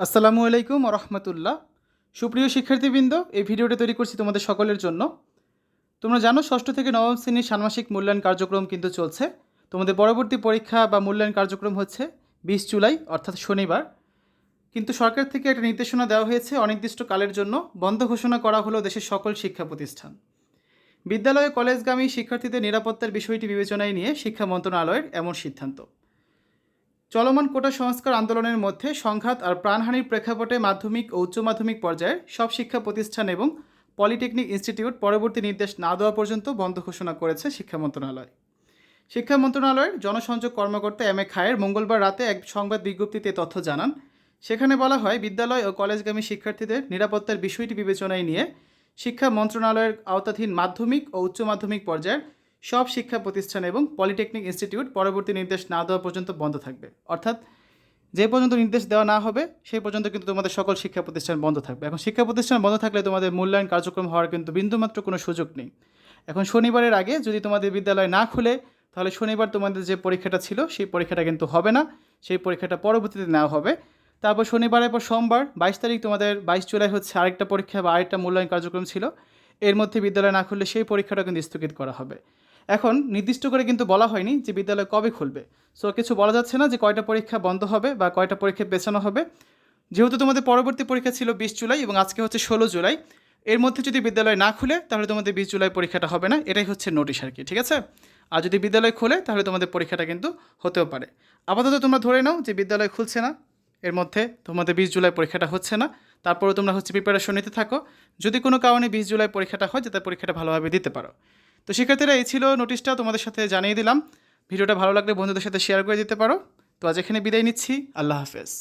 আসসালামু আলাইকুম রহমতুল্লাহ। সুপ্রিয় শিক্ষার্থীবৃন্দ, এই ভিডিওটা তৈরি করছি তোমাদের সকলের জন্য। তোমরা জানো, ষষ্ঠ থেকে নবম শ্রেণির ষান্মাসিক মূল্যায়ন কার্যক্রম কিন্তু চলছে। তোমাদের পরবর্তী পরীক্ষা বা মূল্যায়ন কার্যক্রম হচ্ছে বিশ জুলাই, অর্থাৎ শনিবার। কিন্তু সরকার থেকে একটা নির্দেশনা দেওয়া হয়েছে, অনির্দিষ্টকালের জন্য বন্ধ ঘোষণা করা হলো দেশের সকল শিক্ষা প্রতিষ্ঠান। বিদ্যালয়ে কলেজগামী শিক্ষার্থীদের নিরাপত্তার বিষয়টি বিবেচনায় নিয়ে শিক্ষা মন্ত্রণালয়ের এমন সিদ্ধান্ত। চলমান কোটা সংস্কার আন্দোলনের মধ্যে সংঘাত আর প্রাণহানির প্রেক্ষাপটে মাধ্যমিক ও উচ্চ মাধ্যমিক পর্যায়ে সব শিক্ষা প্রতিষ্ঠান এবং পলিটেকনিক ইনস্টিটিউট পরবর্তী নির্দেশ না দেওয়া পর্যন্ত বন্ধ ঘোষণা করেছে শিক্ষা মন্ত্রণালয়। শিক্ষা মন্ত্রণালয়ের জনসংযোগ কর্মকর্তা এম এ খায়ের মঙ্গলবার রাতে এক সংবাদ বিজ্ঞপ্তিতে তথ্য জানান, সেখানে বলা হয়, বিদ্যালয় ও কলেজগামী শিক্ষার্থীদের নিরাপত্তার বিষয়টি বিবেচনায় নিয়ে শিক্ষা মন্ত্রণালয়ের আওতাধীন মাধ্যমিক ও উচ্চ মাধ্যমিক পর্যায়ের সব শিক্ষা প্রতিষ্ঠান এবং পলিটেকনিক ইনস্টিটিউট পরবর্তী নির্দেশ না দেওয়া পর্যন্ত বন্ধ থাকবে। অর্থাৎ যে পর্যন্ত নির্দেশ দেওয়া না হবে, সেই পর্যন্ত কিন্তু তোমাদের সকল শিক্ষা প্রতিষ্ঠান বন্ধ থাকবে। এখন শিক্ষা প্রতিষ্ঠান বন্ধ থাকলে তোমাদের মূল্যায়ন কার্যক্রম হওয়ার কিন্তু বিন্দুমাত্র কোনো সুযোগ নেই। এখন শনিবারের আগে যদি তোমাদের বিদ্যালয় না খুলে, তাহলে শনিবার তোমাদের যে পরীক্ষাটা ছিল, সেই পরীক্ষাটা কিন্তু হবে না। সেই পরীক্ষাটা পরবর্তীতে নেওয়া হবে। তারপর শনিবারের পর সোমবার, বাইশ তারিখ তোমাদের বাইশ জুলাই হচ্ছে আরেকটা পরীক্ষা বা আরেকটা মূল্যায়ন কার্যক্রম ছিল। এর মধ্যে বিদ্যালয় না খুললে সেই পরীক্ষাটা কিন্তু স্থগিত করা হবে। এখন নির্দিষ্ট করে কিন্তু বলা হয়নি যে বিদ্যালয় কবে খুলবে। সো কিছু বলা যাচ্ছে না যে কয়টা পরীক্ষা বন্ধ হবে বা কয়টা পরীক্ষা পেছানো হবে। যেহেতু তোমাদের পরবর্তী পরীক্ষা ছিল বিশ জুলাই এবং আজকে হচ্ছে ষোলো জুলাই, এর মধ্যে যদি বিদ্যালয় না খুলে তাহলে তোমাদের বিশ জুলাই পরীক্ষাটা হবে না। এটাই হচ্ছে নোটিশ আর কি, ঠিক আছে? আর যদি বিদ্যালয় খোলে তাহলে তোমাদের পরীক্ষাটা কিন্তু হতেও পারে। আপাতত তোমরা ধরে নাও যে বিদ্যালয় খুলছে না, এর মধ্যে তোমাদের বিশ জুলাই পরীক্ষাটা হচ্ছে না তারপরে তোমরা হচ্ছে প্রিপারেশন নিতে থাকো। যদি কোনো কারণে বিশ জুলাই পরীক্ষাটা হয় যাতে পরীক্ষাটা ভালোভাবে দিতে পারো। তো শিক্ষার্থীরা, এই ছিল নোটিশটা তোমাদের সাথে জানিয়ে দিলাম। ভিডিওটা ভালো লাগলে বন্ধুদের সাথে শেয়ার করে দিতে পারো। তো আজ এখানে বিদায় নিচ্ছি। আল্লাহ হাফেজ।